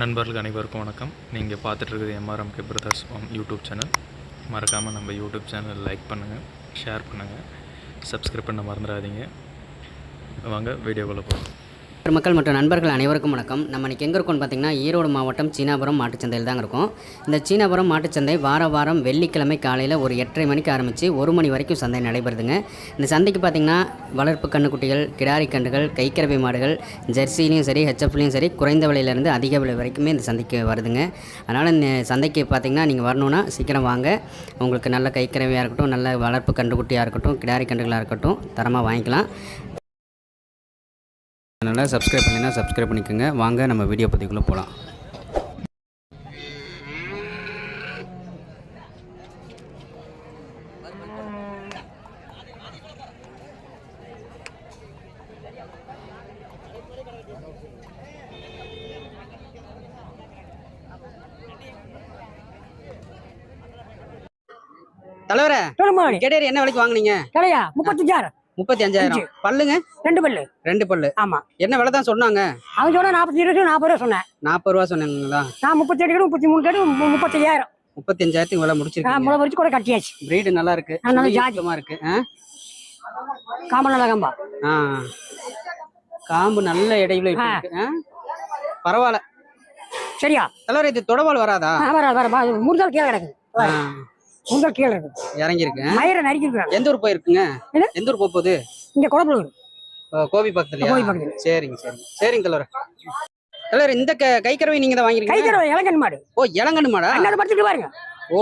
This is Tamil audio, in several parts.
நண்பர்களுக்கு அனைவருக்கும் வணக்கம். நீங்கள் பார்த்துட்ருக்குது MRM K brothers farm YouTube channel மறக்காமல் நம்ம யூடியூப் சேனல் லைக் பண்ணுங்கள் ஷேர் பண்ணுங்கள் சப்ஸ்கிரைப் பண்ண மறந்துடாதீங்க. வாங்க வீடியோக்குள்ளே போகலாம் மக்கள் மற்றும் நண்பர்கள் அனைவருக்கும் வணக்கம். நம்ம இன்றைக்கி எங்கே இருக்கோம்னு பார்த்தீங்கன்னா ஈரோடு மாவட்டம் சீனாபுரம் மாட்டுச்சந்தையில் தாங்க இருக்கோம். இந்த சீனாபுரம் மாட்டுச்சந்தை வார வாரம் வெள்ளிக்கிழமை காலையில் ஒரு எட்டரை மணிக்கு ஆரம்பித்து ஒரு மணி வரைக்கும் சந்தை நடைபெறுதுங்க. இந்த சந்தைக்கு பார்த்தீங்கன்னா வளர்ப்பு கண்ணுக்குட்டிகள் கிடாரி கன்றுகள் கைக்கரவை மாடுகள் ஜெர்சிலையும் சரி ஹெச்எஃப்லையும் சரி குறைந்த விலையிலேருந்து அதிக விலை வரைக்குமே இந்த சந்தைக்கு வருதுங்க. அதனால் இந்த சந்தைக்கு பார்த்தீங்கன்னா நீங்கள் வரணுன்னா சீக்கிரம் வாங்க. உங்களுக்கு நல்ல கைக்கறவையாக இருக்கட்டும் நல்ல வளர்ப்பு கன்றுக்குட்டியாக இருக்கட்டும் கிடாரி கன்றுகளாக இருக்கட்டும் தரமாக வாங்கிக்கலாம். அதனால் சப்ஸ்கிரைப் பண்ணலைன்னா சப்ஸ்கிரைப் பண்ணிக்கோங்க. வாங்க நம்ம வீடியோ பதிவுக்குள்ளே போகலாம் தலைவரே என்ன விலைக்கு வாங்குனீங்க? கிடையா? முப்பத்தஞ்சாயிரம். முப்பத்தி அஞ்சாயிரம் பல்லுங்க? ரெண்டு பல்லு. ரெண்டு பல்லு. ஆமா. என்ன விலை தான் சொன்னாங்க? அவன் சொன்னா நாற்பத்தி இருபது நாற்பது ரூபா சொன்னேன். நாற்பது ரூபா சொன்னாங்களா? நான் முப்பத்தி எட்டு முப்பத்தி மூணு கேடு மு- முப்பத்தையாயிரம். முப்பத்தி அஞ்சாயிரத்துக்கு விலை நான் முடிச்சிருக்கீங்க முளை வரைச்சு கூட கட்டியாச்சு. பிரீடு நல்லா இருக்கு. நல்ல. சுத்தமா இருக்கு. ஆ? காம்பல் நல்ல கம்பா. ஆ. காம்பு நல்ல இடையில? பரவாயில்ல. சரியா? தலைவர் இது தொடவால் வராதா? ஆ, வர முருதல் கீழே கிடக்கு. முருதல் கீழே இருக்கு. இறங்கி இருக்கு மயிரை நறுக்கி இருக்கிறாங்க எந்த ஊர் போயிருக்குங்க? என்ன? எந்த ஊர் போக போகுது? இங்க குழப்பம் ஓ, கோபி பக்கத்துலயா? கோபி பக்கத்துல. சரிங்க சரிங்க. சரிங்க தலைவர் தலைவர் இந்த க- கைக்கறவை நீங்க தான் கை வாங்கிருக்கீங்க கடை இளங்கன் மாடு. ஓ இளங்கண்ணு மாடா? அண்ணாத படுத்துட்டு பாருங்க. ஓ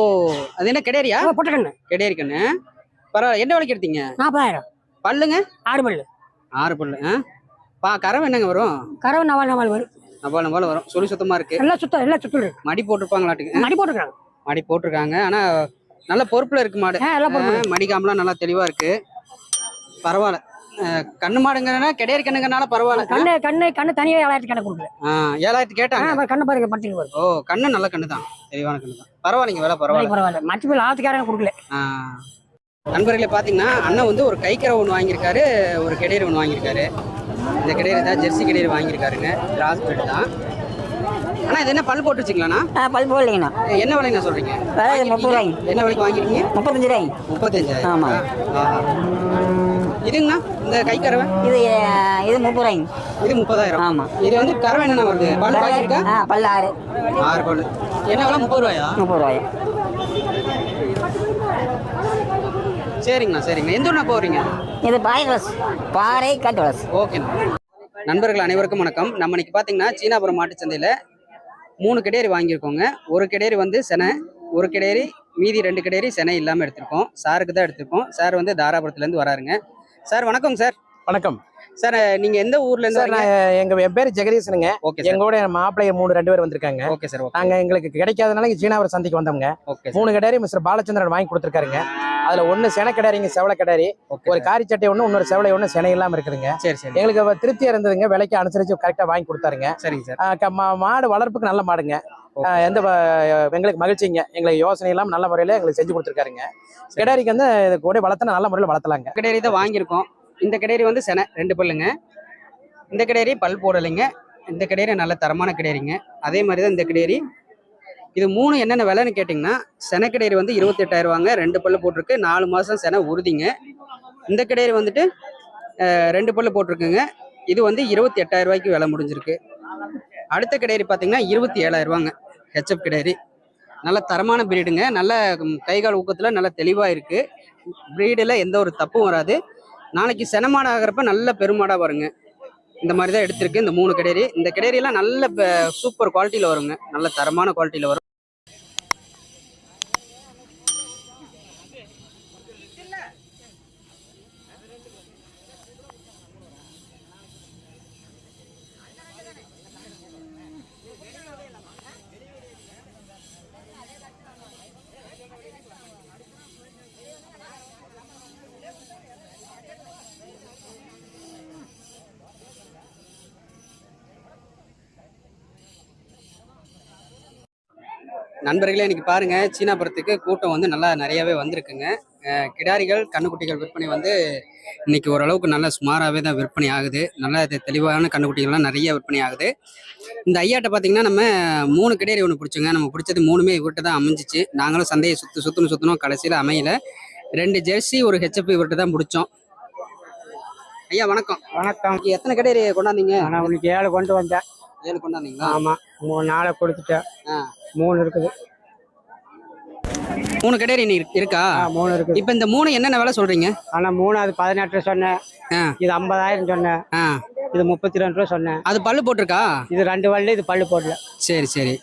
அது என்ன கிடையாரியா பொட்ட கண்ணு. கிடையாரி கண்ணு. பரவாயில்ல என்ன விலைக்கு எடுத்தீங்க? நாற்பதாயிரம் பல்லுங்க? ஆறு பல்லு. ஆறு பல்லு ஆ? பா கறவை என்னங்க வரும்? கறவை நவால் நவால் வரும். நபால நபால வரும். சுழி சுத்தமா இருக்கு. எல்லாம் சுத்தம் எல்லாம் சுத்தம் மடி போட்டிருப்பாங்களாட்டுக்கு. நடி போட்டுருக்காங்க. மடி போட்டிருக்காங்க. ஆனா நல்ல பொறுப்புல இருக்கு மாடு. ஆ எல்லாம் போட்டு ஆ, மடி காம்பெல்லாம் நல்லா தெளிவா இருக்கு. பரவாயில்ல. கண்ணு மாடுங்கிறனா கிடையாது கண்ணுங்கனால பரவாயில்ல. கண்ணு கண்ணு கண்ணு தனியாக ஏழாயிரத்து கணக்கு கொடுக்கல ஏழாயிரத்து கேட்டாங்க. கண்ணை பாருங்க வரும் ஓ கண்ணு நல்ல கண்ணு தான். தெளிவான கண்ணு தான். பரவாயில்லைங்க வேலை பரவாயில்ல. பரவாயில்ல. மற்ற பேர் ஆத்துக்காரங்க கொடுக்கல. நண்பர்களே பார்த்தீங்கன்னா அண்ணன் வந்து ஒரு கைக்கரை ஒன்று வாங்கியிருக்காரு ஒரு கெடேரி ஒன்று வாங்கியிருக்காரு. இந்த கெடேரி தான் ஜெர்சி கெடேரி வாங்கியிருக்காருங்க. கிராஸ் பீடு தான். அண்ணா இது என்ன பல் போட்டு ஆ பல் போடலைங்கண்ணா. என்ன விலைங்க சொல்றீங்க? விலை இது முப்பது ரூபாய்ங்க. என்ன விலைக்கு வாங்கிருக்கீங்க முப்பத்தஞ்சு ரூபாய்ங்க. முப்பத்தஞ்சாயிரம் ஆமா. இதுங்கண்ணா இந்த கைக்கறவை? இது அஹ், இது முப்பது ரூபாய்ங்க. இது முப்பதாயிரம். ஆமா. இது வந்து கறவை என்னண்ணா வருது? பல் ஆ பல் ஆறு. ஆறு பல். என்ன விலை முப்பது ரூபாயா? முப்பது ரூபாய் சரிங்கண்ணா சரிங்கண்ணா. எந்த போறீங்க? இது பாய் வளசு பாறை கட்டு வளசு ஓகேண்ணா. நண்பர்கள் அனைவருக்கும் வணக்கம். நம்ம இன்னைக்கு பார்த்தீங்கன்னா சீனாபுரம் மாட்டுச்சந்தையில் மூணு கிடேரி வாங்கியிருக்கோங்க. ஒரு கிடேரி வந்து செனை ஒரு கிடேரி மீதி ரெண்டு கிடேரி செனை இல்லாமல் எடுத்திருக்கோம். சாருக்கு தான் எடுத்திருக்கோம். சார் வந்து தாராபுரத்துலேருந்து வராருங்க. சார் வணக்கம் சார். வணக்கம். சார் நீங்கள் எந்த ஊர்லேருந்து சார் வரீங்க? நான் எங்க என் பேர் ஜெகதீசனுங்க. Okay sir. எங்களோட மாப்பிள்ளைய மூணு ரெண்டு பேர் வந்திருக்காங்க. ஓகே சார் நாங்க எங்களுக்கு கிடைக்காதனால சீனாவரம் சந்தைக்கு சார். மூணு கடாரி மிஸ்டர் பாலச்சந்திரன் வாங்கி கொடுத்துருக்காருங்க. அதுல ஒண்ணு சென கடாரிங்க செவல கடாரி. ஒரு காரி சட்டை ஒண்ணு இன்னொரு செவலை ஒண்ணு செனை இல்லாம இருக்குதுங்க. சரி சரி. எங்களுக்கு திருப்தியா இருந்ததுங்க விலைக்கு அனுசரிச்சு கரெக்டா வாங்கி கொடுத்தாருங்க. சரிங்க சார். மாடு வளர்ப்புக்கு நல்ல மாடுங்க. எந்த எங்களுக்கு மகிழ்ச்சிங்க. எங்களுக்கு யோசனை இல்லாம நல்ல முறையில எங்களுக்கு செஞ்சு கொடுத்துருக்காருங்க. கிடாரிக்கு வந்து இது கூட வளர்த்தனா நல்ல முறையில் வளர்த்தலாங்க. கிடேரி தான் வாங்கியிருக்கோம். இந்த கிடேரி வந்து செனை ரெண்டு பல்லுங்க. இந்த கிடேரி பல் போடலைங்க. இந்த கிடேரி நல்ல தரமான கிடேரிங்க அதே மாதிரி தான் இந்த கிடேரி இது மூணு என்னென்ன விலைன்னு கேட்டிங்கன்னா செனை வந்து இருபத்தெட்டாயிரம் ரூபாங்க. ரெண்டு பல்லு போட்டிருக்கு. நாலு மாதம் செனை உறுதிங்க. இந்த கிடேரி வந்துட்டு ரெண்டு பல்லு போட்டிருக்குங்க. இது வந்து இருபத்தி எட்டாயிரம் ரூபாய்க்கு விலை முடிஞ்சிருக்கு. அடுத்த கிடையரி பார்த்தீங்கன்னா இருபத்தி ஏழாயிரரூவாங்க ஹெச்எப் கிடையரி நல்ல தரமான பிரீடுங்க நல்ல கைகால் கை கால் ஊக்கத்தில் நல்ல தெளிவாக இருக்குது ப்ரீடில் எந்த ஒரு தப்பும் வராது. நாளைக்கு செனமாடு ஆகிறப்ப நல்ல பெருமாடாக வருங்க இந்த மாதிரி தான் எடுத்திருக்கு இந்த மூணு கிடேரி. இந்த கிடேரியெல்லாம் நல்ல சூப்பர் குவாலிட்டியில் வருங்க. நல்ல தரமான குவாலிட்டியில் வரும். நண்பர்களே இன்னைக்கு பாருங்க சீனாபுரத்துக்கு கூட்டம் வந்து நல்லா நிறையவே வந்திருக்குங்க. கிடாரிகள் கண்ணுக்குட்டிகள் விற்பனை வந்து இன்னைக்கு ஓரளவுக்கு நல்ல சுமாராகவே தான் விற்பனை ஆகுது. நல்ல தெளிவான கண்ணுக்குட்டிகள்லாம் நிறைய விற்பனை ஆகுது. இந்த ஐயாட்ட பார்த்தீங்கன்னா நம்ம மூணு கிடையாது ஒன்று பிடிச்சோங்க. நம்ம பிடிச்சது மூணுமே இவர்கிட்ட தான் அமைஞ்சிச்சு. நாங்களும் சந்தையை சுற்று சுற்றணும் சுற்றணும் கடைசியில் அமையல. ரெண்டு ஜெர்சி ஒரு ஹெச்எப் இவர்கிட்ட தான் பிடிச்சோம். ஐயா வணக்கம். வணக்கம். எத்தனை கிடையாது கொண்டாந்தீங்க? நான் உனக்கு ஏழு கொண்டு வந்தேன். ஏழு கொண்டாந்தீங்களா? ஆமா மூணு நாளை கொடுத்துட்டேன். மூணு இருக்குது. மூணு கிடையாது நீ இருக்கா? மூணு இருக்குது. இப்போ இந்த மூணு என்னென்ன விலை சொல்றீங்க? ஆனா மூணு அது பதினெட்டு சொன்னேன். இது ஐம்பதாயிரம் சொன்னேன். இது முப்பத்தி ரெண்டு ரூபா சொன்னேன். அது பல்லு போட்டிருக்கா? இது ரெண்டு வள்ளி இது பல்லு போடல. சரி சரி.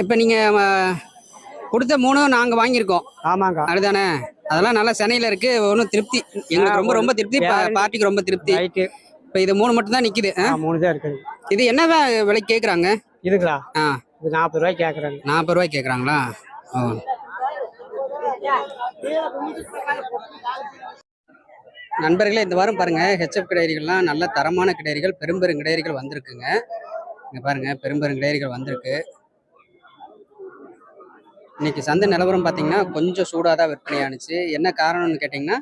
இப்போ நீங்கள் கொடுத்த மூணும் நாங்கள் வாங்கியிருக்கோம். ஆமாங்க. அதுதானே? அதெல்லாம் நல்லா சென்னையில் இருக்கு. ஒன்றும் திருப்தி எங்களுக்கு ரொம்ப ரொம்ப திருப்தி. பார்ட்டிக்கு ரொம்ப திருப்தி. இப்போ இது மூணு மட்டும் தான் நிற்கிது மூணு தான் இருக்குது. இது என்ன விலை கேட்குறாங்க இதுங்களா? ஆ. இது நாற்பது ரூபாய்க்கு கேட்குறாங்க நாற்பது ரூபாய் கேட்குறாங்களா ஓ. நண்பர்களே இந்த வாரம் பாருங்க ஹெச்எஃப் கிடையரிகள்லாம் நல்ல தரமான கிடையரிகள் பெரும்பெரும் கிடையரிகள் வந்திருக்குங்க. இங்க பாருங்க பெரும்பெரும் கிடையரிகள் வந்திருக்கு. இன்னைக்கு சந்தை நிலவரம் பார்த்தீங்கன்னா கொஞ்சம் சூடாக தான் விற்பனையானுச்சு என்ன காரணம்னு கேட்டிங்கன்னா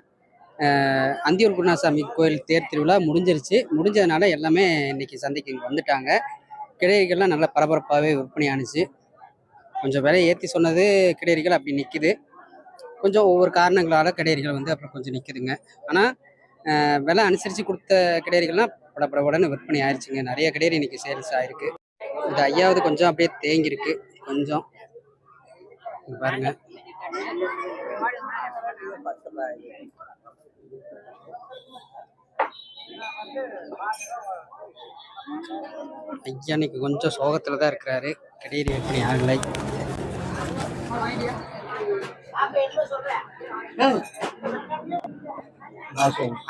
அந்தியூர் குருணாசாமி கோயில் தேர் திருவிழா முடிஞ்சிருச்சு. முடிஞ்சதுனால எல்லாமே இன்னைக்கு சந்தைக்கு இங்கே வந்துட்டாங்க. கிடையரிகள்லாம் நல்லா பரபரப்பாகவே விற்பனையானுச்சு கொஞ்சம் விலை ஏற்றி சொன்னது கிடையரிகள் அப்படி நிற்கிது கொஞ்சம் ஒவ்வொரு காரணங்களால் கிடையரிகள் வந்து அப்புறம் கொஞ்சம் நிற்கிதுங்க ஆனால் விலை அனுசரித்து கொடுத்த கிடையரிகள்லாம் படப்பட உடனே விற்பனை ஆயிடுச்சுங்க நிறைய கிடையரி இன்னைக்கு சேல்ஸ் ஆயிருக்கு. இந்த ஐயாவது கொஞ்சம் அப்படியே தேங்கியிருக்கு. கொஞ்சம். பாருங்க. ஐயா இன்னைக்கு கொஞ்சம் சோகத்துல தான் இருக்கிறாரு. கிடையரி விற்பனை ஆகலை?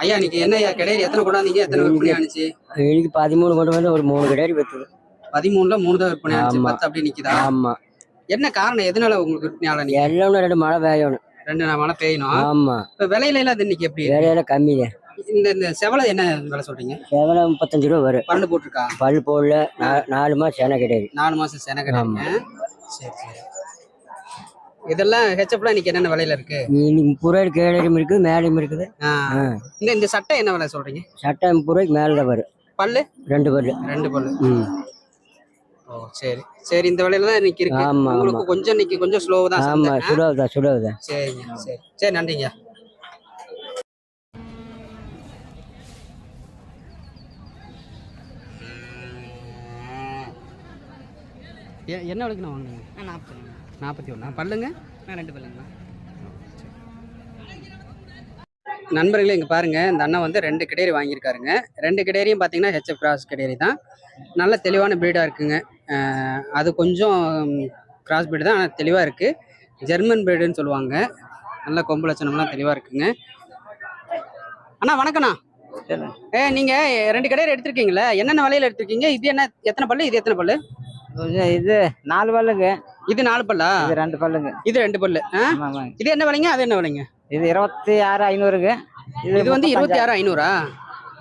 ஐயா இன்னைக்கு என்ன ஐயா? கிடையாது எத்தனை கொண்டாந்தீங்க எத்தனை விற்பனை ஆனிச்சு இன்னைக்கு பதிமூணு கொண்டு வந்து ஒரு மூணு கிடையாது வித்துது. பதிமூணுல மூணு தான் விற்பனை ஆனிச்சு. பத்து அப்படியே நிக்குதா? ஆமா. என்ன காரணம்? எதனால உங்களுக்கு விற்பனை எல்லாம் ரெண்டு மழை பெய்யணும். ரெண்டு மழை பெய்யணும். ஆமா. இப்ப விலையில எல்லாம் இன்னைக்கு எப்படி வேலையில கம்மி தான் இந்த இந்த செவலை என்ன விலை சொல்றீங்க? செவலை முப்பத்தஞ்சு ரூபா வரும். பல்லு போட்டிருக்கா? பல் போடல. நாலு மாசம் சேனை கிடையாது. நாலு மாசம் சென கிடையாதுங்க சரி சரி. இதெல்லாம் ஹெச்எப்லாம் இன்னைக்கு என்னென்ன விலையில இருக்கு? இன்னைக்கு முப்பது ரூபாய்க்கு கீழேயும் இருக்குது மேலேயும் இருக்குது. இந்த இந்த சட்டை என்ன விலை சொல்றீங்க? சட்டை முப்பது ரூபாய்க்கு மேலே தான் வரும். பல்லு? ரெண்டு பல்லு. ரெண்டு பல்லு. ம். ஓ சரி. சரி இந்த விலையில தான் இன்னைக்கு இருக்கு. உங்களுக்கு கொஞ்சம் இன்னைக்கு கொஞ்சம் ஸ்லோவா தான் ஆமா சந்தை. சுடாவுதான் சுடாவுதான் சரிங்க சரி. சரி நன்றிங்க. என்ன விலைக்குண்ணா வாங்குனீங்க? நாற்பது நாற்பத்தி ஒன்றா பல்லுங்க? ரெண்டு பல்லுங்களா நண்பர்களே இங்கே பாருங்கள் இந்த அண்ணன் வந்து ரெண்டு கிடேரி வாங்கியிருக்காருங்க. ரெண்டு கிடேரியும் பார்த்தீங்கன்னா ஹெச்எஃப் கிராஸ் கிடேரி தான். நல்ல தெளிவான ப்ரீடாக இருக்குங்க. அது கொஞ்சம் கிராஸ் ப்ரீடு தான் ஆனால் தெளிவாக இருக்குது ஜெர்மன் ப்ரீடுன்னு சொல்லுவாங்க. நல்ல கொம்பு லட்சணம்லாம் தெளிவாக இருக்குங்க. அண்ணா வணக்கண்ணா ஏ நீங்கள் ரெண்டு கடையில் எடுத்திருக்கீங்களே? என்னென்ன விலையில எடுத்திருக்கீங்க? இது என்ன எத்தனை பல்லு? இது எத்தனை பல்லு? இது நாலு பல்லுங்க. இது நாலு பல்லா? இது ரெண்டு பல்லுங்க. இது ரெண்டு பல்லு. இது என்ன விலைங்க? அது என்ன விலைங்க? இது இருபத்தி ஆறு ஐநூறுங்க. இது வந்து இருபத்தி ஆறு ஐநூறா?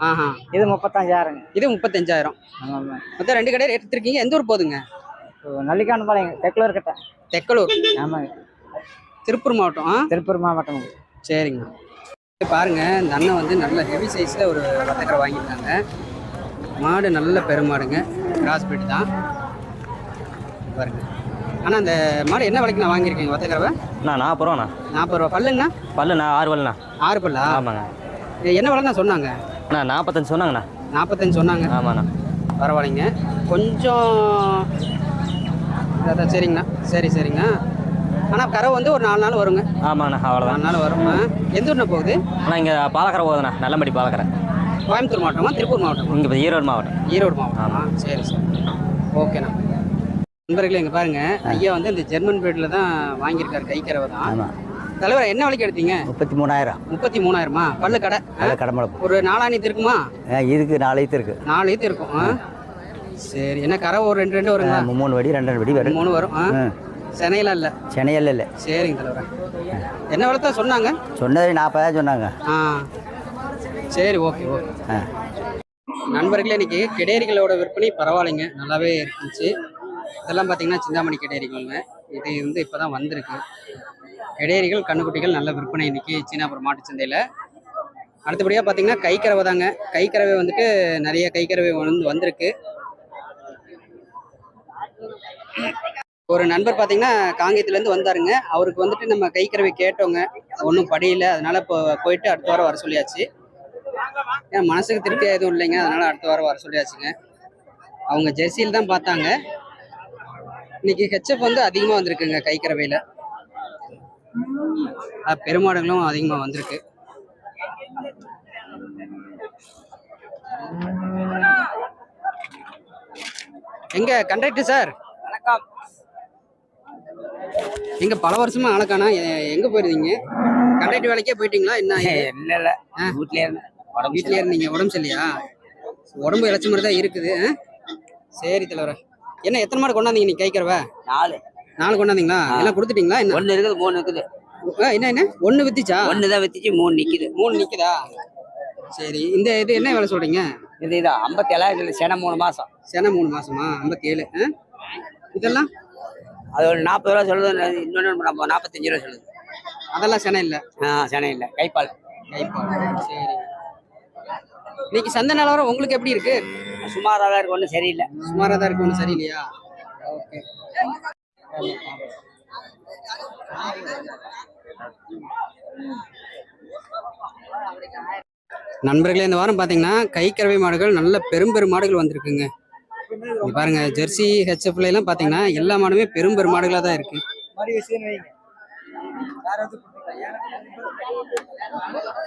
ஆஹா. இது முப்பத்தஞ்சாயிரங்க. இது முப்பத்தஞ்சாயிரம். மொத்தம் ரெண்டு கடையில் எடுத்திருக்கீங்க. எந்த ஊர் போகுதுங்க? நல்லிக்கான பாளையங்க தெக்கலூர் கிட்ட. தெக்கலூர். ஆமாங்க. திருப்பூர் மாவட்டம் திருப்பூர் மாவட்டம். சரிங்க. பாருங்க இந்த அண்ணன் வந்து நல்ல ஹெவி சைஸில் ஒரு வத்தக்கரை வாங்கியிருக்காங்க. மாடு நல்ல பெருமாடுங்க. கிராஸ் பீட் தான். பாருங்க. ஆனால் அந்த மாடு என்ன விலைக்கு நான் வாங்கியிருக்கீங்க? வத்தக்கரவை அண்ணா நாற்பது ரூபாண்ணா. நாற்பது ரூபா. பல்லுங்கண்ணா? பல்லுண்ணா ஆறு பல்லுண்ணா. ஆறு பல்லா? ஆமாங்க. என்ன விலைண்ணா சொன்னாங்க? அண்ணா நாற்பத்தஞ்சு சொன்னாங்கண்ணா. நாற்பத்தஞ்சு சொன்னாங்க. ஆமாண்ணா. பரவாயில்லைங்க. கொஞ்சம் அதான் சரிங்கண்ணா. சரி சரிங்க. ஆனால் கரை வந்து ஒரு நாலு நாள் வருங்க. ஆமாண்ணா அவ்வளோதான் நாலு நாள் வரும். எந்த ஊர்ண்ணா போகுது? அண்ணா இங்கே பாலக்கரை போகுதுண்ணா. நல்லம்படி பாலக்கரை. கோயம்புத்தூர் மாவட்டமா திருப்பூர் மாவட்டமா? இங்கே ஈரோடு மாவட்டம். ஈரோடு மாவட்டமா? சரி சரி. ஓகேண்ணா. நண்பர்களே இங்கே பாருங்க. ஐயா வந்து இந்த ஜெர்மன் பீடில் தான் வாங்கியிருக்காரு கைக்கரவை தான். ஆமாம் தலைவர் என்ன விலைக்கு எடுத்தீங்க? முப்பத்தி மூணாயிரம். முப்பத்தி மூணாயிரமா? பல்லு கடை. ஆ? அதில் கடம்பளை ஒரு நாலாணித்து இருக்குமா? இதுக்கு நாலு ஈத்து இருக்கு. நாலு ஈத்து இருக்கும்? சரி என்ன கரை ஒரு ரெண்டு ரெண்டு வருங்களா? மூணு வடி ரெண்டு வடி வரும். மூணு வரும்? சென்னையில இல்லை. சென்னையில் இல்லை. சரிங்க தலைவர். என்ன விலை தான் சொன்னாங்க? சொன்னது நாற்பதாயிரம் சொன்னாங்க. ஆ. சரி ஓகே ஓகே. நண்பர்களே இன்னைக்கு கிடேரிகளோட விற்பனை பரவாயில்லைங்க. நல்லாவே இருந்துச்சு. இதெல்லாம் பார்த்தீங்கன்னா சிந்தாமணி கிடேரிகள்ங்க இது வந்து இப்போ தான் வந்திருக்கு. கிடேரிகள் கண்ணுக்குட்டிகள் நல்ல விற்பனை. இன்றைக்கி சீனாபுரம் மாட்டு சந்தையில். அடுத்தபடியாக பார்த்தீங்கன்னா கைக்கறவை தாங்க. கைக்கறவை வந்துட்டு நிறைய கைக்கறவை வந்து வந்திருக்கு. ஒரு நண்பர் பார்த்தீங்கன்னா காங்கேயத்துலேருந்து வந்தாருங்க. அவருக்கு வந்துட்டு நம்ம கைக்கறவை கேட்டோங்க. ஒன்றும் படியில. அதனால இப்போ போயிட்டு அடுத்த வாரம் வர சொல்லியாச்சு. ஏன் மனசுக்கு திருப்தியாக எதுவும் இல்லைங்க. அதனால அடுத்த வாரம் வர சொல்லியாச்சுங்க. அவங்க ஜெர்சியில் தான் பார்த்தாங்க. இன்னைக்கு ஹெச்எஃப் வந்து அதிகமாக வந்திருக்குங்க கைக்கறவையில் பெருமாடுகளும் அதிகமாக வந்திருக்கு. எங்க கண்டக்டர் சார் வணக்கம். எங்க பல வருஷமா ஆளக்கானா? எங்க போயிருந்தீங்க? கண்டக்டர் வேலைக்கே போயிட்டீங்களா? என்ன இல்ல இல்ல. வீட்லயே இருந்தேன். வீட்லயே இருந்தீங்க உடம்பு சரியில்லையா? உடம்பு இழைச்ச மாதிரி தான் இருக்குது? சரி தலைவர. என்ன எத்தனை மாடு கொண்டாந்தீங்க நீ கைக்கிறவ நாலு. நாலு கொண்டாந்தீங்களா? எல்லாம் கொடுத்துட்டீங்களா? என்ன? ஒண்ணு இருக்குது மூணு இருக்குது. என்ன என்ன? ஒண்ணு வித்துச்சா? ஒண்ணு தான் வித்துச்சு மூணு நிக்குது. மூணு நிக்குதா? சரி இந்த இது என்ன வேலை சொல்றீங்க? இது இதான் ஐம்பத்தி ஏழாயிரம் சென மூணு மாசம். சென மூணு மாசமா? ஐம்பத்தி ஏழு? இதெல்லாம்? அது ஒரு நாற்பது ரூபா சொல்லுது இன்னொன்று நம்ம நாற்பத்தஞ்சு ரூபா சொல்லுது. அதெல்லாம் சென இல்ல? ஆ சென இல்லை. கைப்பால். கைப்பால். சரி. இன்னைக்கு சந்தை நிலவரம் உங்களுக்கு எப்படி இருக்கு? சுமாராக தான் இருக்கு ஒன்றும் சரியில்லை. சுமாரா தான் இருக்கு ஒன்றும் சரியில்லையா? ஓகே. நண்பர்களே இந்த வாரம் பார்த்தீங்கன்னா கைக்கறவை மாடுகள் நல்ல பெரும் பெரும் மாடுகள் வந்திருக்குங்க. பாருங்க ஜெர்சி ஹெச்எஃப்ல எல்லாம் பார்த்தீங்கன்னா எல்லா மாடுமே பெரும் பெரும் மாடுகளாக தான் இருக்கு.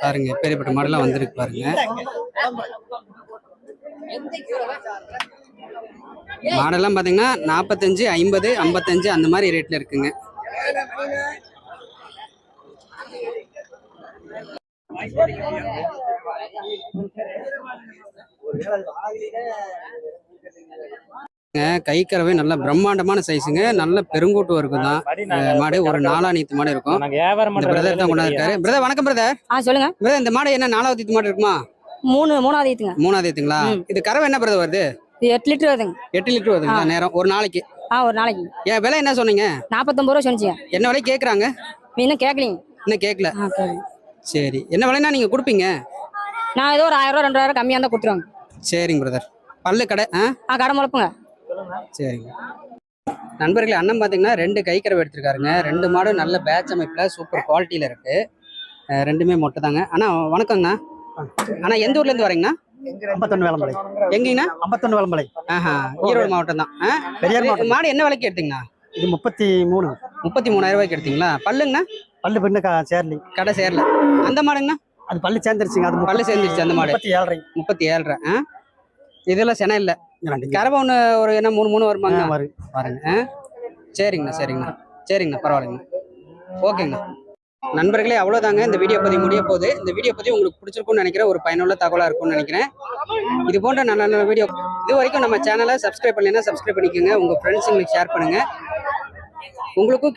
பாருங்க பெரியப்பட்ட மாடுலாம் வந்திருக்கு பாருங்க. மாடெல்லாம் பார்த்தீங்கன்னா நாற்பத்தஞ்சு ஐம்பது ஐம்பத்தஞ்சு அந்த மாதிரி ரேட்ல இருக்குங்க. கைக்கறவை நல்ல பிரம்மாண்டமான சைஸுங்க நல்ல பெருங்கூட்டு இருக்கும் தான். மாடு ஒரு நாலா நீத்து மாடு இருக்கும். பிரதர் தான் கொண்டாந்துருக்காரு. பிரதர் வணக்கம் பிரதர் சொல்லுங்க. பிரதர் இந்த மாடு என்ன நாலாவது மாடு இருக்குமா? மூணு மூணாவது ம். இது கறவை என்ன பிரதர் வருது? இது எட்டு லிட்டர் வருதுங்க. எட்டு லிட்டர் வருதுங்களா? நேரம் ஒரு நாளைக்கு. ஆ ஒரு நாளைக்கு. ஏன் விலை என்ன சொன்னீங்க? நாற்பத்தொம்பது ரூபா சொன்னிச்சிங்க. என்ன விலை கேட்குறாங்க இன்னும் கேட்கலீங்க இன்னும் கேட்கல சரி. என்ன விலைன்னா நீங்கள் கொடுப்பீங்க? நான் ஏதோ ஒரு ஆயிரம் ரெண்டாயிரம் கம்மியாக தான் கொடுத்துருவாங்க. சரிங்க பிரதர் பல்லு கடை ஆ? ஆ கடை முளப்புங்க. சரிங்க. நண்பர்களே அண்ணன் பார்த்தீங்கன்னா ரெண்டு கைக்கறவை எடுத்திருக்காருங்க. ரெண்டு மாடும் நல்ல பேட்ச் அமைப்பில் சூப்பர் குவாலிட்டியில் இருக்கு. அஹ் ரெண்டுமே மொட்டை தாங்க அண்ணா வணக்கங்கண்ணா. அண்ணா எந்த ஊர்லேருந்து வரீங்கண்ணா? ஐம்பத்தொன்னு வேளம்பலை. எங்கேங்கண்ணா? ஐம்பத்தொன்னு வேளம்பலை. ஆஹா ஈரோடு மாவட்டம் தான் பெரியார் மாடு என்ன விலைக்கு எடுத்தீங்கண்ணா? இது முப்பத்தி மூணு முப்பத்தி மூணாயிரம் ரூபாய்க்கு எடுத்தீங்களா? பல்லுங்கண்ணா? பல்லு பின்ன சேர்லி. கடை சேரல. அந்த மாடுங்கண்ணா? அது பல்லு சேர்ந்துருச்சுங்க. அது பல்லு சேர்ந்துருச்சு அந்த மாடு. முப்பத்தி ஏழரை முப்பத்தி ஏழரை ஆ? இதெல்லாம் சென இல்லை. கறவை ஒன்று ஒரு என்ன மூணு மூணு வருமாங்க வரும் பாருங்க ஆ? சரிங்கண்ணா சரிங்கண்ணா. சரிங்கண்ணா பரவாயில்லைங்கண்ணா. ஓகேங்கண்ணா. நண்பர்களே அவ்வளோதாங்க இந்த வீடியோ பதிவு முடிய போகுது. இந்த வீடியோ பதிவு உங்களுக்கு பிடிச்சிருக்கும்னு நினைக்கிறேன். ஒரு பயனுள்ள தகவலாக இருக்கும்னு நினைக்கிறேன். இது போன்ற நல்ல நல்ல வீடியோ இது வரைக்கும் நம்ம சேனலை சப்ஸ்கிரைப் பண்ணலைன்னா சப்ஸ்கிரைப் பண்ணிக்கோங்க. உங்கள் ஃப்ரெண்ட்ஸுங்களுக்கு ஷேர் பண்ணுங்கள் உங்களுக்கும்